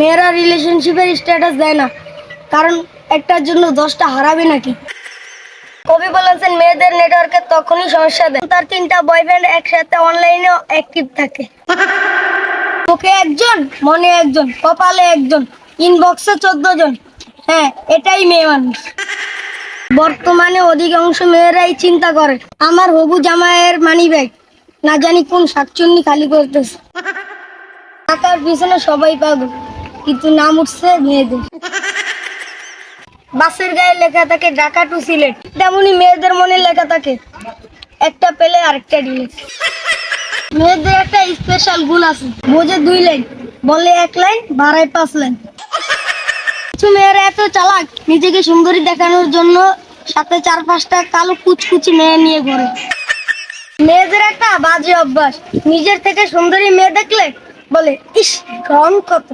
মেয়েরা রিলেশনশিপের স্ট্যাটাস দেয় না। কারণ একটার জন্য দশটা হারাবে নাকি? কবি বলেছেন, মেয়েদের নেটওয়ার্কে তখনই সমস্যা দেয় তার তিনটা বয়ফ্রেন্ড একসাথে অনলাইনে অ্যাক্টিভ থাকে। ওকে একজন, মনে একজন, কপালে একজন ইনবক্সে চোদ্দ জন। হ্যাঁ এটাই মেয়ে মানুষ। বর্তমানে অধিকাংশ মেয়েরাই চিন্তা করে, আমার হবু জামায়ের মানি ব্যাগ না জানি কোন শাকচুন্নি খালি করতেছে। টাকার পিছনে সবাই পাগল। কিন্তু নাম উঠছে মেয়েদের বাসের গায়ে লেখা থাকে, ঢাকা টু সিলেট। তেমনি মেয়েদের মনে লেখা থাকে, একটা পেলে আরেকটা ডিলেট মেয়েদের একটা স্পেশাল গুণ আছে, বোঝে দুই লাইন বলে এক লাইন বাড়ায় পাঁচ লাইন কিছু মেয়েরা এত চালাক, নিজেকে সুন্দরী দেখানোর জন্য সাথে চার পাঁচটা কালো কুচকুচি মেয়ে নিয়ে ঘোরে। মেয়েদের একটা বাজে অভ্যাস, নিজের থেকে সুন্দরী মেয়ে দেখলে বলে, ইস, রং কত।